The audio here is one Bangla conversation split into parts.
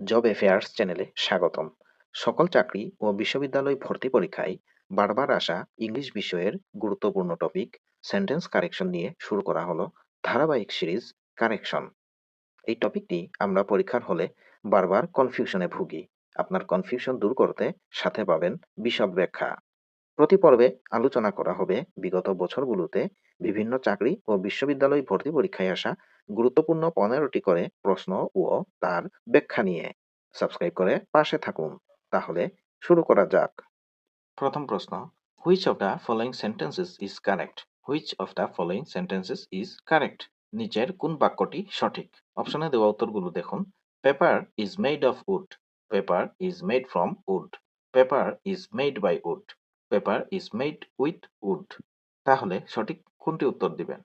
জব অ্যাফেয়ার্স চ্যানেলে স্বাগতম। সকল চাকরি ও বিশ্ববিদ্যালয় ভর্তি পরীক্ষায় বারবার আসা ইংলিশ বিষয়ের গুরুত্বপূর্ণ টপিক সেন্টেন্স কারেকশন নিয়ে শুরু করা হলো ধারাবাহিক সিরিজ কারেকশন এই টপিকটি আমরা পরীক্ষার হলে বারবার কনফিউশনে ভুগি। আপনার কনফিউশন দূর করতে সাথে পাবেন বিশদ ব্যাখ্যা প্রতি পর্বে আলোচনা করা হবে বিগত বছরগুলোতে বিভিন্ন চাকরি ও বিশ্ববিদ্যালয় ভর্তি পরীক্ষায় আসা গুরুত্বপূর্ণ পনেরোটি করে প্রশ্ন ও তার ব্যাখ্যা নিয়ে সাবস্ক্রাইব করে পাশে থাকুন। তাহলে শুরু করা যাক। প্রথম প্রশ্ন which of the following sentences is correct which of the following sentences is correct নিচের কোন বাক্যটি সঠিক? অপশনে দেওয়া উত্তরগুলো দেখুন। Paper is made of wood paper is made from wood paper is made by wood paper is made with wood তাহলে সঠিক কোনটি উত্তর দিবেন?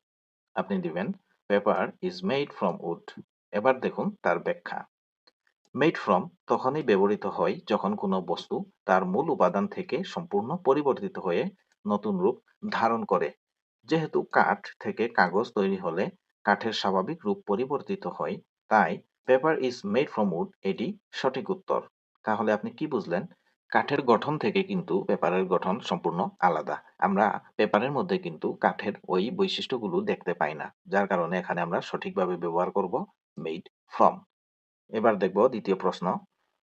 আপনি দিবেন paper is made from wood এবার দেখুন তার ব্যাখ্যা। মেড ফ্রম তখনই ব্যবহৃত হয় যখন কোনো বস্তু তার মূল উপাদান থেকে সম্পূর্ণ পরিবর্তিত হয়ে নতুন রূপ ধারণ করে। যেহেতু কাঠ থেকে কাগজ তৈরি হলে কাঠের স্বাভাবিক রূপ পরিবর্তিত হয়, তাই paper is made from wood এটি সঠিক উত্তর। তাহলে আপনি কি বুঝলেন? কাঠের গঠন থেকে কিন্তু পেপারের গঠন সম্পূর্ণ আলাদা। আমরা পেপারের মধ্যে কিন্তু কাঠের ওই বৈশিষ্ট্যগুলো দেখতে পাই না, যার কারণে এখানে আমরা সঠিকভাবে ব্যবহার করব মেড ফ্রম এবার দেখব দ্বিতীয় প্রশ্ন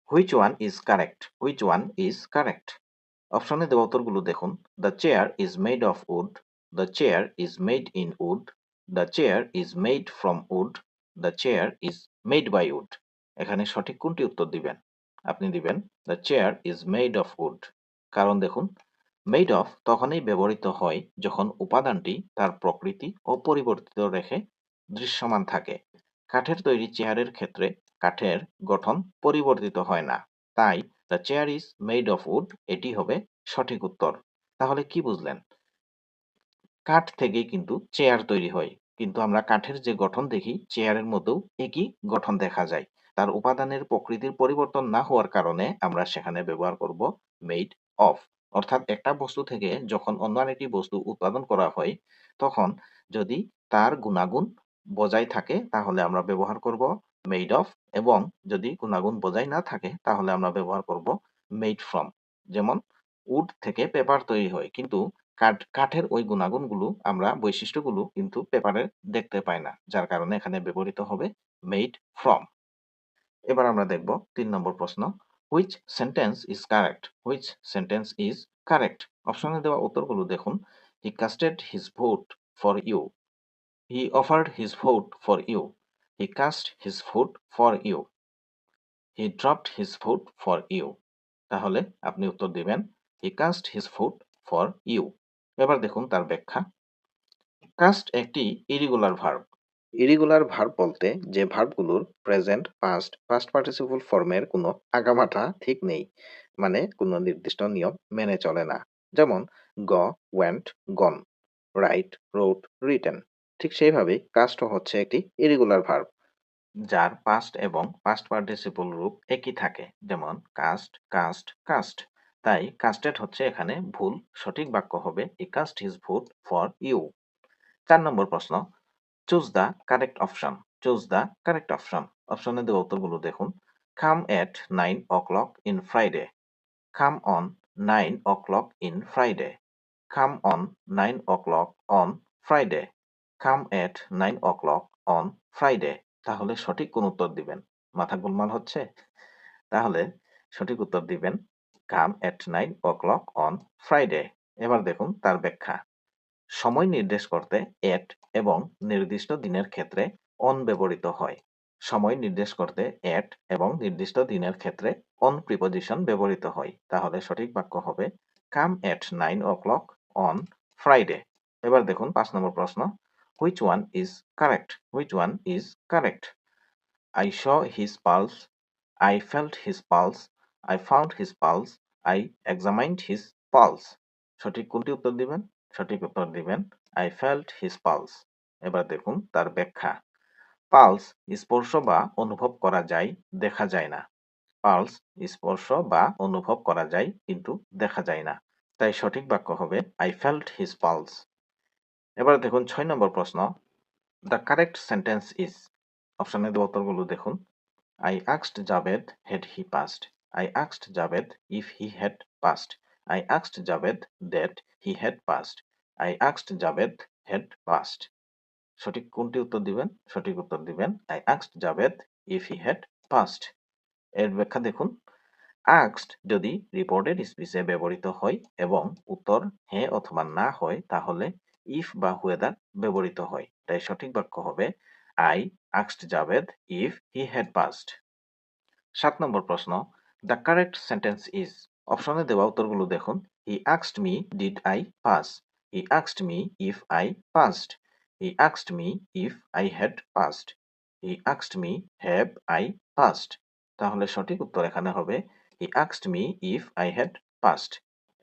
which one is correct which one is correct অপশনে দেওয়া উত্তরগুলো দেখুন the chair is made of wood the chair is made in wood the chair is made from wood the chair is made by wood এখানে সঠিক কোনটি উত্তর দিবেন? আপনি দিবেন the chair is made of wood কারণ দেখুন মেড অফ তখনই ব্যবহৃত হয় যখন উপাদানটি তার প্রকৃতি অপরিবর্তিত রেখে দৃশ্যমান থাকে। কাঠের তৈরি চেয়ারের ক্ষেত্রে কাঠের গঠন পরিবর্তিত হয় না। তাই the chair is made of wood এটি হবে সঠিক উত্তর। তাহলে কি বুঝলেন? কাঠ থেকেই কিন্তু চেয়ার তৈরি হয়। কিন্তু আমরা কাঠের যে গঠন দেখি, চেয়ারের মধ্যেও একই গঠন দেখা যায়। তার উপাদানের প্রকৃতির পরিবর্তন না হওয়ার কারণে আমরা সেখানে ব্যবহার করব মেড অফ অর্থাৎ একটা বস্তু থেকে যখন অন্য আরেকটি বস্তু উৎপাদন করা হয়, তখন যদি তার গুণাগুণ বজায় থাকে, তাহলে আমরা ব্যবহার করব মেড অফ এবং যদি গুণাগুণ বজায় না থাকে, তাহলে আমরা ব্যবহার করব মেড ফ্রম যেমন উড থেকে পেপার তৈরি হয়, কিন্তু কাঠ, কাঠের ওই গুণাগুণগুলো আমরা বৈশিষ্ট্যগুলো কিন্তু পেপারে দেখতে পাই না, যার কারণে এখানে ব্যবহৃত হবে মেড ফ্রম এবার আমরা দেখব তিন নম্বর প্রশ্ন which sentence is correct which sentence is correct অপশনে দেওয়া উত্তরগুলো দেখুন। He casted his vote for you he offered his vote for you he cast his vote for you he dropped his vote for you তাহলে আপনি উত্তর দিবেন he cast his vote for you এবার দেখুন তার ব্যাখ্যা। কাস্ট একটি ইরিগুলার ভার্ব ইরিগুলার ভার্ব বলতে যে ভার্বগুলোর প্রেজেন্ট পাস্ট পাস্ট পার্টিসিপল ফর্মের কোনো আগামাথা ঠিক নেই। মানে কোনো নির্দিষ্ট নিয়ম মেনে চলে না। যেমন, go went gone write rode written ঠিক সেইভাবেই কাস্ট হচ্ছে একটি ইরিগুলার ভার্ব যার পাস্ট এবং পাস্ট পার্টিসিপল রূপ একই থাকে। যেমন কাস্ট কাস্ট কাস্ট তাই কাস্টেড হচ্ছে এখানে ভুল, সঠিক বাক্য হবে he cast his vote for you চার নম্বর প্রশ্ন choose the correct option choose the correct option অপশনে দেওয়া উত্তরগুলো দেখুন। Come at nine o'clock in Friday come on nine o'clock in Friday come on nine o'clock on Friday come at nine o'clock on Friday তাহলে সঠিক কোন উত্তর দিবেন? মাথা গোলমাল হচ্ছে? তাহলে সঠিক উত্তর দিবেন come at nine o'clock on Friday এবার দেখুন তার ব্যাখ্যা। সময় নির্দেশ করতে এট এবং নির্দিষ্ট দিনের ক্ষেত্রে অন ব্যবহৃত হয়। সময় নির্দেশ করতে এট এবং নির্দিষ্ট দিনের ক্ষেত্রে অন প্রিপোজিশন ব্যবহৃত হয়। তাহলে সঠিক বাক্য হবে come at nine o'clock on Friday এবার দেখুন পাঁচ নম্বর প্রশ্ন which one is correct which one is correct I saw his pulse I felt his pulse I found his pulse I examined his pulse সঠিক কোনটি উত্তর দিবেন? সঠিক উত্তর দিবেন। আই ফেল্ট হিজ পালস এবার দেখুন তার ব্যাখ্যা। পালস স্পর্শ বা অনুভব করা যায়, দেখা যায় না। পালস স্পর্শ বা অনুভব করা যায়, কিন্তু দেখা যায় না। তাই সঠিক বাক্য হবে আই ফেল্ট হিজ পালস এবার দেখুন ছয় নম্বর প্রশ্ন। দ্য কারেক্ট সেন্টেন্স ইজ অপশনের উত্তরগুলো দেখুন। I asked Javed had he passed I asked Javed if he had passed. I asked Javed that he had passed. I asked Javed had passed. সঠিক কোনটি উত্তর দিবেন? সঠিক উত্তর দিবেন I আক্সড Javed if he had passed এর ব্যাখ্যা দেখুন। আক্সড যদি রিপোর্টেড স্পিচে ব্যবহৃত হয় এবং উত্তর হ্যাঁ অথবা না হয়, তাহলে ইফ বা হুয়েদার ব্যবহৃত হয়। তাই সঠিক বাক্য হবে I আক্সড Javed if he had passed সাত নম্বর প্রশ্ন দ্য কারেক্ট সেন্টেন্স ইজ অপশনে দেওয়া উত্তরগুলো দেখুন। হি আক্সড মি ডিড আই পাস হি আক্সড মি ইফ আই পাস্ট হি আক্সড me if I had past হি আক্সড মি হ্যাভ আই পাস্ট তাহলে সঠিক উত্তর এখানে হবে হি আক্সড me if I had passed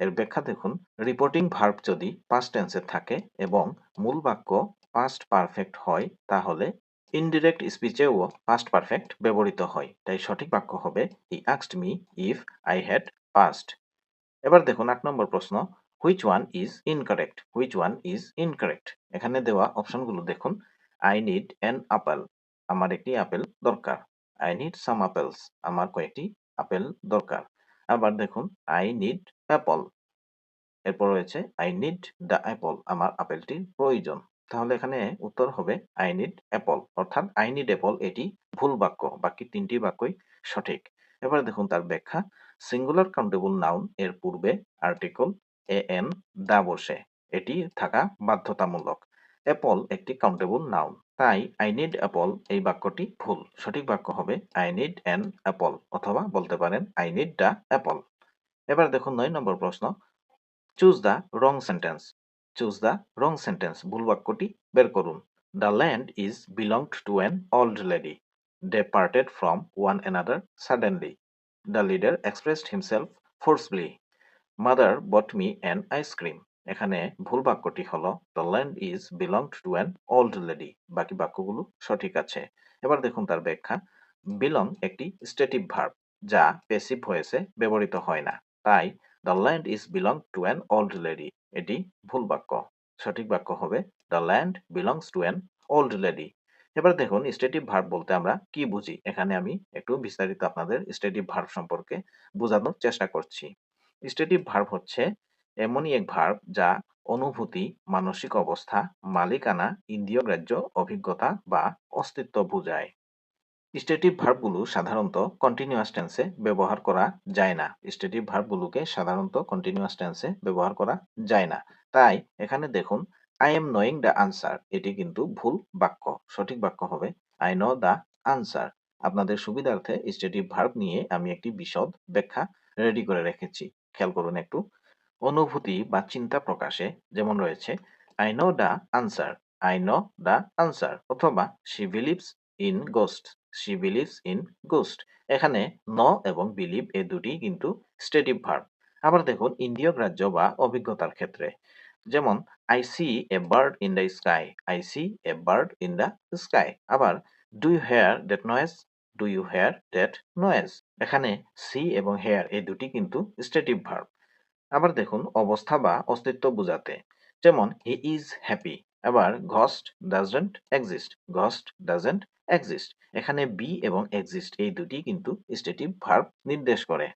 এর ব্যাখ্যা দেখুন রিপোর্টিং ভার্ব যদি পাস্ট টেন্সে থাকে এবং মূল বাক্য পাস্ট পারফেক্ট হয়, তাহলে ইনডিরেক্ট স্পিচেও পাস্ট পারফেক্ট ব্যবহৃত হয়। তাই সঠিক বাক্য হবে he আক্সড me if I had passed এবার দেখুন আট নম্বর প্রশ্ন which one is incorrect which one is incorrect এখানে দেওয়া অপশনগুলো দেখুন। আই নিড অ্যান আপেল আমার একটি আপেল দরকার। আই নিড সাম আপেলস আমার কয়েকটি আপেল দরকার। আবার দেখুন আই নিড অ্যাপল এরপর রয়েছে আই নিড দ্য অ্যাপল আমার আপেলটির প্রয়োজন। তাহলে এখানে উত্তর হবে আই নিড অ্যাপল অর্থাৎ আই নিড অ্যাপল এটি ভুল বাক্য। বাকি তিনটি বাক্যই সঠিক। এবার দেখুন তার ব্যাখ্যা। সিঙ্গুলার কাউন্টেবল নাউন এর পূর্বে আর্টিকল এ এন দা বসে এটি থাকা বাধ্যতামূলক। অ্যাপল একটি কাউন্টেবল নাউন তাই আই নিড অ্যাপল এই বাক্যটি ভুল। সঠিক বাক্য হবে আই নিড অ্যান অ্যাপল অথবা বলতে পারেন আই নিড দ্য অ্যাপল এবার দেখুন নয় নম্বর প্রশ্ন। Choose the wrong sentence choose the wrong sentence ভুল বাক্যটি বের করুন। The land is belonged to an old lady they parted from one another suddenly the leader expressed himself forcefully mother bought me an ice cream এখানে ভুল বাক্যটি হলো the land is belonged to an old lady বাকি বাক্যগুলো সঠিক আছে। এবার দেখুন তার ব্যাখ্যা। বিলং একটি স্টেটিভ ভার্ব যা পেসিভ ভয়েসে ব্যবহৃত হয় না। তাই the land is belong to an old lady এটি ভুল বাক্য। সঠিক বাক্য হবে the land belongs to an old lady এবার দেখুন স্টেটিভ ভার্ব বলতে আমরা কি বুঝি? এখানে আমি একটু বিস্তারিত আপনাদের স্টেটিভ ভার্ব সম্পর্কে বোঝানোর চেষ্টা করছি। স্টেটিভ ভার্ব হচ্ছে এমনই এক ভার্ব যা অনুভূতি, মানসিক অবস্থা, মালিকানা ইন্দ্রিয় গ্রাহ্য অভিজ্ঞতা বা অস্তিত্ব বোঝায়। স্টেটিভ ভার্বগুলো সাধারণত কন্টিনিউয়াস টেন্সে ব্যবহার করা যায় না। স্টেটিভ ভার্বগুলোকে সাধারণত কন্টিনিউয়াস টেন্সে ব্যবহার করা যায় না। তাই এখানে দেখুন I am knowing the answer এটি কিন্তু ভুল বাক্য, সঠিক বাক্য হবে। আই নো দ্য আনসার আপনাদের সুবিধার্থে স্টেটিভ ভার্ব নিয়ে আমি একটি বিশদ ব্যাখ্যা রেডি করে রেখেছি। খেয়াল করুন একটু। অনুভূতি বা চিন্তা প্রকাশে যেমন রয়েছে I know the answer I know the answer অথবা she believes in ghost she believes in ghost এখানে ন এবং বিলিভ এ দুটি কিন্তু স্টেটিভ ভার্ব আবার দেখুন ইন্দ্রিয় গ্রাহ্য বা অভিজ্ঞতার ক্ষেত্রে। যেমন I see a bird in the sky I see a bird in the sky আবার do you hear that noise do you hear that noise এখানে সি এবং হেয়ার এই দুটি কিন্তু স্টেটিভ ভার্ব আবার দেখুন, অবস্থা বা অস্তিত্ব বোঝাতে। যেমন হি ইজ হ্যাপি আবার ghost doesn't exist ghost doesn't exist এখানে বি এবং এক্সিস্ট এই দুটি কিন্তু স্টেটিভ ভার্ব নির্দেশ করে।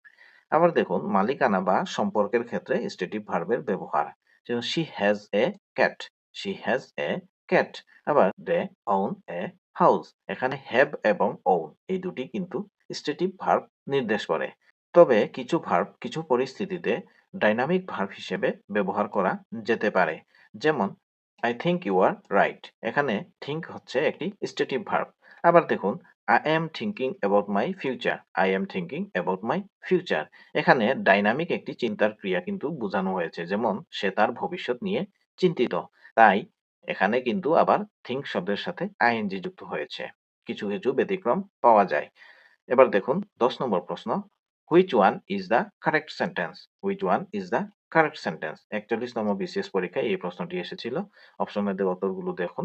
আবার দেখুন, মালিকানা বা সম্পর্কের ক্ষেত্রে স্টেটিভ ভার্বের ব্যবহার। যেমন she has a cat she has a cat আবার দে ওন এ হাউস এখানে হ্যাভ এবং ওন এই দুটি কিন্তু স্টেটিভ ভার্ব নির্দেশ করে। তবে কিছু ভার্ব কিছু পরিস্থিতিতে ডাইনামিক ভার্ব হিসেবে ব্যবহার করা যেতে পারে। যেমন I think you are right এখানে থিঙ্ক হচ্ছে একটি স্টেটিভ ভার্ব আবার দেখুন I am thinking about my future I am thinking about my future এখানে ডাইনামিক একটি চিন্তার ক্রিয়া কিন্তু বোঝানো হয়েছে, যেমন সে তার ভবিষ্যৎ নিয়ে চিন্তিত। তাই এখানে কিন্তু আবার থিঙ্ক শব্দের সাথে আইএনজি যুক্ত হয়েছে। কিছু কিছু ব্যতিক্রম পাওয়া যায়। এবার দেখুন, দশ নম্বর প্রশ্ন। Which one is the correct sentence which one is the correct sentence একচল্লিশতম BCS পরীক্ষায় এই প্রশ্নটি এসেছিল। অপশনের দেওয়া উত্তরগুলো দেখুন।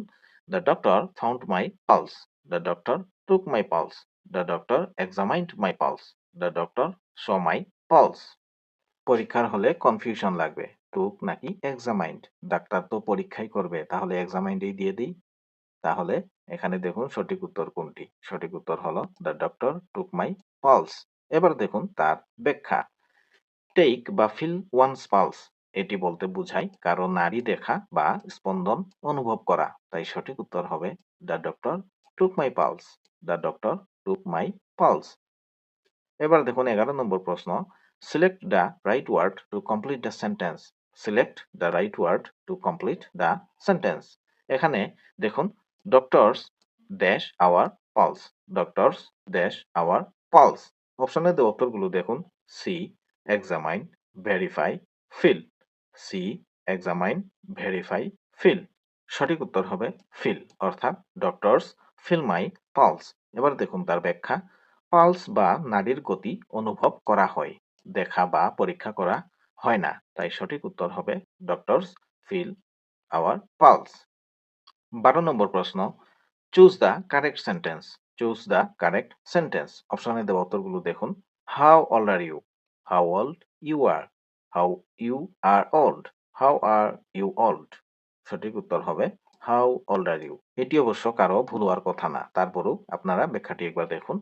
The doctor found my pulse the doctor took my pulse the doctor examined my pulse the doctor saw my pulse পরীক্ষার হলে কনফিউশন লাগবে। টুক নাকি এক্সামাইন্ড ডাক্তার তো পরীক্ষাই করবে, তাহলে এক্সামাইন্ডেই দিয়ে দিই। তাহলে এখানে দেখুন সঠিক উত্তর কোনটি। সঠিক উত্তর হলো the doctor took my pulse এবার দেখুন তার ব্যাখ্যা। টেক বা ফিল ওয়ানস পালস এটি বলতে বোঝায় কারও নারী দেখা বা স্পন্দন অনুভব করা। তাই সঠিক উত্তর হবে the doctor took my pulse the doctor took my pulse এবার দেখুন এগারো নম্বর প্রশ্ন। Select the right word to complete the sentence select the right word to complete the sentence এখানে দেখুন doctors dash our pulse doctors dash our pulse অপশনে দেওয়া উত্তরগুলো দেখুন see examine verify feel see examine verify feel সঠিক উত্তর হবে ফিল অর্থাৎ ডক্টরস ফিল মাই পালস এবার দেখুন তার ব্যাখ্যা। পালস বা নাড়ির গতি অনুভব করা হয়। দেখা বা পরীক্ষা করা হয় না। তাই সঠিক উত্তর হবে ডক্টরস ফিল আওয়ার পালস বারো নম্বর প্রশ্ন। Choose the correct sentence choose the correct sentence অপশনে দেওয়া উত্তরগুলো দেখুন। How old are you how old you are how you are old how are you old সঠিক উত্তর হবে হাউ ওল্ড আর ইউ? এটি অবশ্য কারও ভুল হওয়ার কথা না। তারপরও আপনারা ব্যাখ্যাটি একবার দেখুন।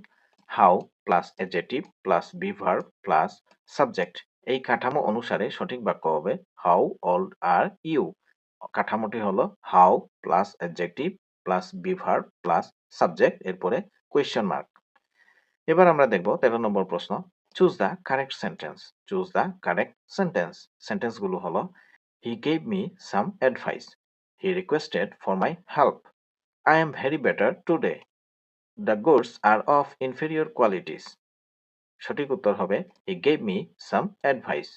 How plus adjective plus be verb plus subject. এই কাঠামো অনুসারে সঠিক বাক্য হবে হাউ ওল্ড আর ইউ। কাঠামোটি হলো how plus adjective plus be verb plus subject, এরপরে কোয়েশ্চেন মার্ক। এবার আমরা দেখব তেরো নম্বর প্রশ্ন। Choose the correct sentence. Choose the correct sentence. সেন্টেন্সগুলো হলো, he gave me some advice. He requested for my help I am very better today the goods are of inferior qualities সঠিক উত্তর হবে he gave me some advice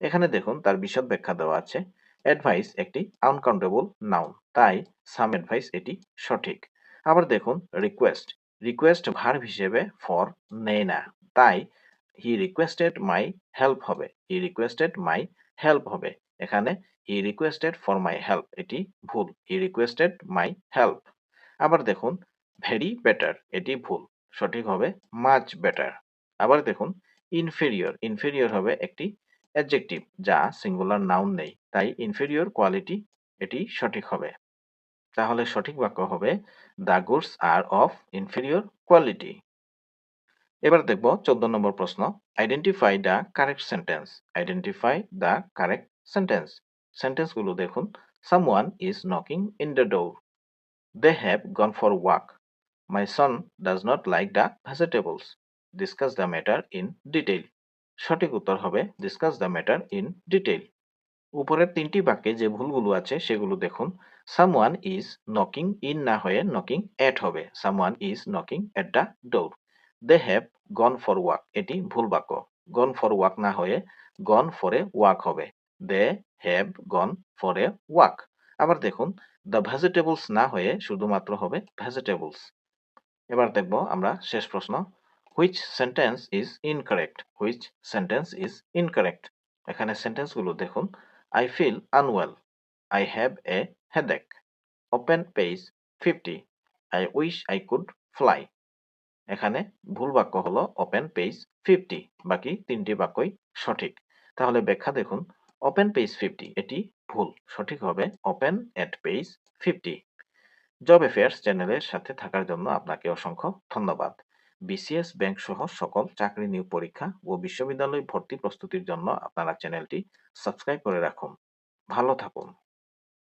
এখানে দেখুন, তার বিশদ ব্যাখ্যা দেওয়া আছে। অ্যাডভাইস একটি আনকাউন্টেবল নাউন তাই সাম অ্যাডভাইস এটি সঠিক। আবার দেখুন রিকোয়েস্ট রিকোয়েস্ট ভার্ব হিসেবে ফর নেয় না, তাই হি রিকোয়েস্টেড মাই হেল্প হবে হি রিকোয়েস্টেড মাই হেল্প হবে। এখানে he requested for my help এটি ভুল. হি রিকোয়েস্টেড মাই হেল্প আবার দেখুন ভেরি বেটার এটি ভুল। সঠিক হবে মাচ বেটার আবার দেখুন ইনফেরিয়র ইনফেরিয়র হবে একটি অ্যাডজেক্টিভ যা সিঙ্গুলার নাউন নেই। তাই ইনফেরিয়র কোয়ালিটি এটি সঠিক হবে। তাহলে সঠিক বাক্য হবে the goods are of inferior quality এবার দেখব চোদ্দ নম্বর প্রশ্ন। Identify the correct sentence identify the correct sentence সেন্টেন্সগুলো দেখুন। Someone is knocking in the door they have gone for walk my son does not like the vegetables discuss the matter in detail সঠিক উত্তর হবে discuss the matter in detail উপরের তিনটি বাক্যে যে ভুলগুলো আছে, সেগুলো দেখুন। সামওয়ান ইজ নকিং ইন না হয়ে নকিং এট হবে। Someone is knocking at the door they have gone for walk এটি ভুল বাক্য। গন ফর ওয়াক না হয়ে গন ফরে ওয়াক হবে। They have gone for a walk আবার দেখুন দ্য ভেজিটেবলস না হয়ে শুধুমাত্র হবে ভেজিটেবলস এবার দেখব আমরা শেষ প্রশ্ন which sentence is incorrect which sentence is incorrect এখানে সেন্টেন্সগুলো দেখুন I feel unwell I have a headache open page fifty I wish I could fly এখানে ভুল বাক্য হলো ওপেন পেজ ফিফটি বাকি তিনটি বাক্যই সঠিক। তাহলে ব্যাখ্যা দেখুন ওপেন পেজ ফিফটি এটি ভুল, সঠিক হবে open at page fifty job affairs চ্যানেলের সাথে থাকার জন্য আপনাকে অসংখ্য ধন্যবাদ। বিসিএস ব্যাংক সহ সকল চাকরি নিয়োগ পরীক্ষা ও বিশ্ববিদ্যালয় ভর্তি প্রস্তুতির জন্য আপনারা চ্যানেলটি সাবস্ক্রাইব করে রাখুন। ভালো থাকুন।